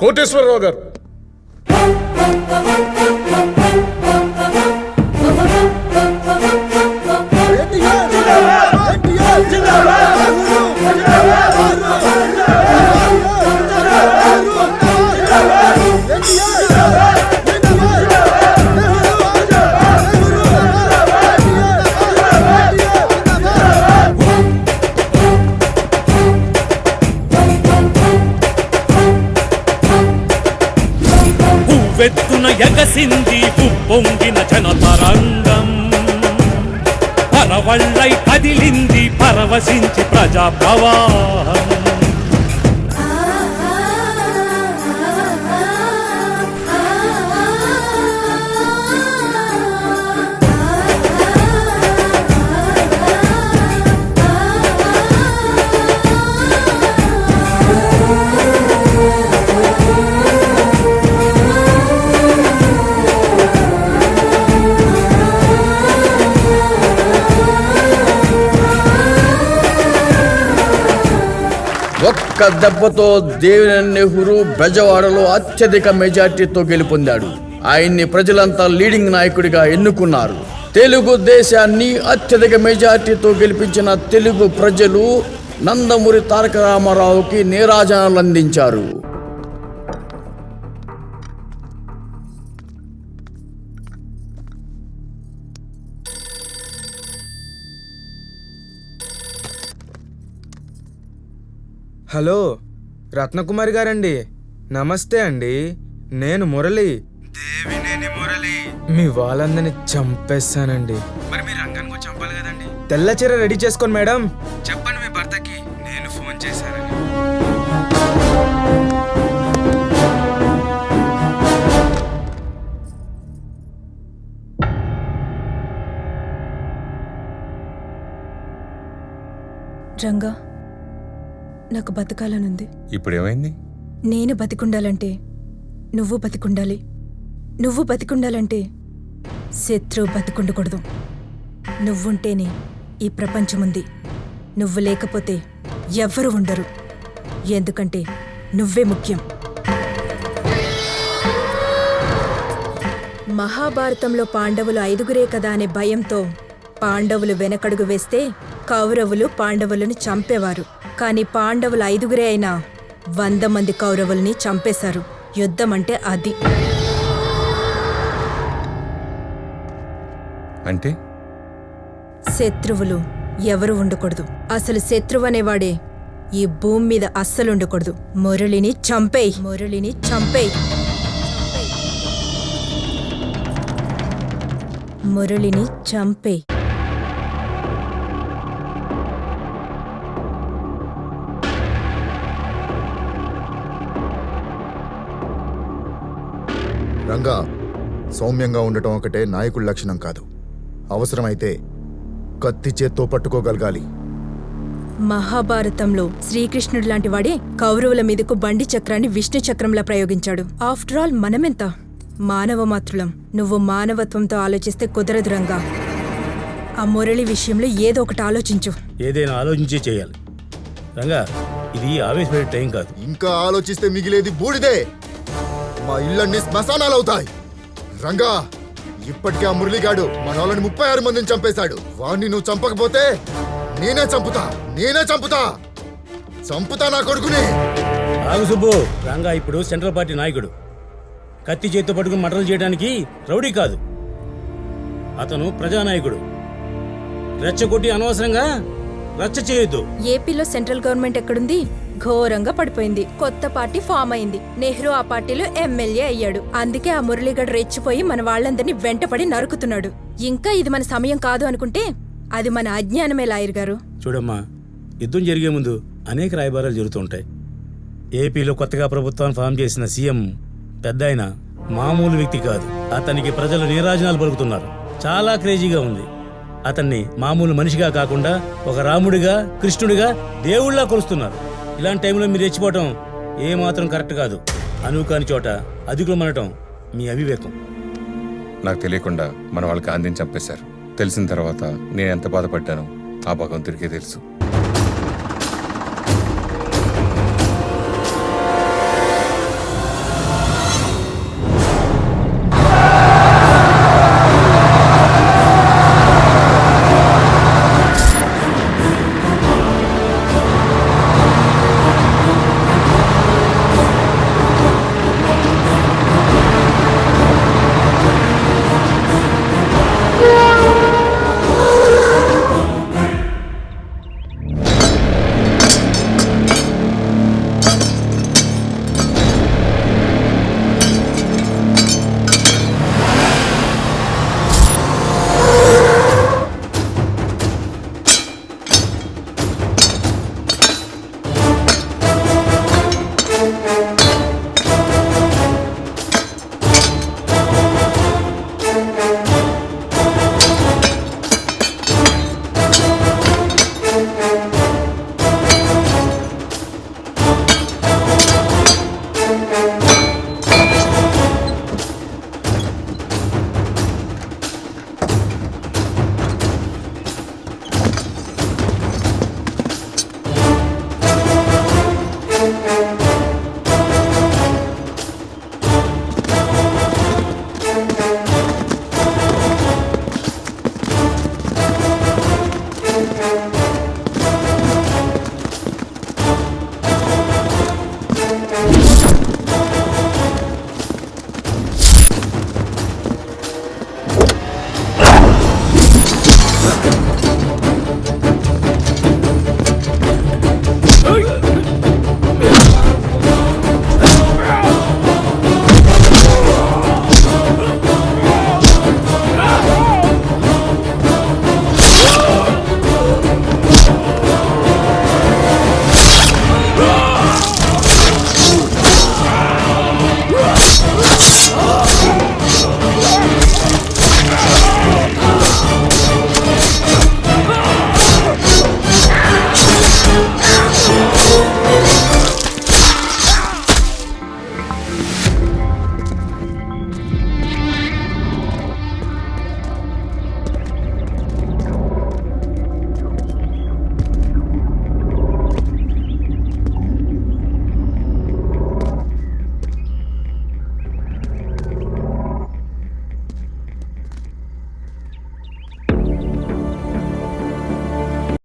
కోటేశ్వరరావు గారు. ఉవ్వెత్తున ఎగసింది ఉప్పొంగిన జనతరంగం. పరవళ్ళై కదిలింది పరవశించి ప్రజా ఒక్క దెబ్బతో దేవినేని నెహ్రూ బెజవాడలో అత్యధిక మెజార్టీతో గెలుపొందాడు. ఆయన్ని ప్రజలంతా లీడింగ్ నాయకుడిగా ఎన్నుకున్నారు. తెలుగు దేశాన్ని అత్యధిక మెజార్టీతో గెలిపించిన తెలుగు ప్రజలు నందమూరి తారక రామారావుకి నీరాజనాలు అందించారు. హలో రత్నకుమారి గారండి. నమస్తే అండి. నేను మురళి. దేవినేని మురళి. మీ వాళ్ళందరినీ చంపేస్తానండి మరి మీ రంగానికి చంపాలి కదండి. తెల్ల చీర రెడీ చేసుకోండి మేడం. చెప్పండి మీ భర్తకి. నేను ఫోన్ చేశానని రంగా నాకు బతకాలనుంది. ఇప్పుడు ఏమైంది నేను బతికుండాలంటే నువ్వు బతికుండాలి. నువ్వు బతికుండాలంటే శత్రువు బతికుండకూడదు. నువ్వుంటేనే ఈ ప్రపంచముంది. నువ్వు లేకపోతే ఎవ్వరూ ఉండరు. ఎందుకంటే నువ్వే ముఖ్యం. మహాభారతంలో పాండవులు ఐదుగురే కదా అనే భయంతో పాండవులు వెనకడుగు వేస్తే కౌరవులు పాండవులను చంపేవారు. కానీ పాండవులు ఐదుగురే అయినా వంద మంది కౌరవుల్ని చంపేశారు. యుద్ధం అంటే అది. అంటే? శత్రువులు ఎవరు ఉండకూడదు. అసలు శత్రువు అనేవాడే ఈ భూమి మీద అస్సలు ఉండకూడదు. మురళిని చంపేయ్. మురళిని చంపేయ్. మురళిని చంపేయ్. రంగా సౌమ్యంగా ఉండటం ఒకటే నాయకుడి లక్షణం కాదు. అవసరమైతే కత్తి చేత్తో పట్టుకోగలగాలి. మహాభారతంలో శ్రీకృష్ణుడు లాంటి వాడే కౌరవుల మీదకు బండి చక్రాన్ని విష్ణు చక్రంలా ప్రయోగించాడు. ఆఫ్టర్ ఆల్ మనమెంత? మానవ మాత్రులం. నువ్వు మానవత్వంతో ఆలోచిస్తే కుదరదు రంగా. ఆ మురళి విషయంలో ఏదో ఒకటి ఆలోచించు. ఏదైనా ఆలోచించి చేయాలి. రంగా ఇది ఆవేశపడే టైం కాదు. ఇంకా ఆలోచిస్తే మిగిలేది బూడిదే. మా ఇళ్ళన్నీ శ్మశానాలు అవుతాయి రంగా ఇప్పటికే ఆ మురళిగాడు మన వాళ్ళని ముప్పై ఆరు మందిని చంపేశాడు. వాణ్ణి నువ్వు చంపకపోతే నేనే చంపుతా నేనే చంపుతా. చంపుతా నా కొడుకుని. ఆగు సుబ్బు. రంగా ఇప్పుడు సెంట్రల్ పార్టీ నాయకుడు. కత్తి చేతితో పట్టుకుని మటలు చేయడానికి రౌడీ కాదు. అతను ప్రజానాయకుడు. రెచ్చగొట్టి అనవసరంగా రచ్చ చేయొద్దు. ఏపీలో సెంట్రల్ గవర్నమెంట్ ఎక్కడుంది? ఘోరంగా పడిపోయింది. కొత్త పార్టీ ఫామ్ అయింది. నెహ్రూ ఆ పార్టీలో ఎమ్మెల్యే అయ్యాడు. అందుకే ఆ మురళీగఢ్ రెచ్చిపోయి మన వాళ్ళందరినీ వెంటపడి నరుకుతున్నాడు. ఇంకా ఇది మన సమయం కాదు అనుకుంటే అది మన అజ్ఞానమే లాయర్ గారు. చూడమ్మా యుద్ధం జరిగే ముందు అనేక రాయబారాలు జరుగుతుంటాయి ఏపీలో కొత్తగా ప్రభుత్వాన్ని ఫామ్ చేసిన సీఎం పెద్ద ఆయన మామూలు వ్యక్తి కాదు. అతనికి ప్రజలు నీరాజనాలు పలుకుతున్నారు. చాలా క్రేజీగా ఉంది. అతన్ని మామూలు మనిషిగా కాకుండా ఒక రాముడిగా కృష్ణుడిగా దేవుళ్ళా కొలుస్తున్నారు. ఇలాంటి టైంలో మీరు రెచ్చిపోవటం ఏమాత్రం కరెక్ట్ కాదు. అనువు కాని చోట అధికులు మనటం మీ అవివేకం. నాకు తెలియకుండా మన వాళ్ళకి గాంధీని చంపేశారు. తెలిసిన తర్వాత నేను ఎంత బాధపడ్డానో ఆ భగవంతుడికే తెలుసు.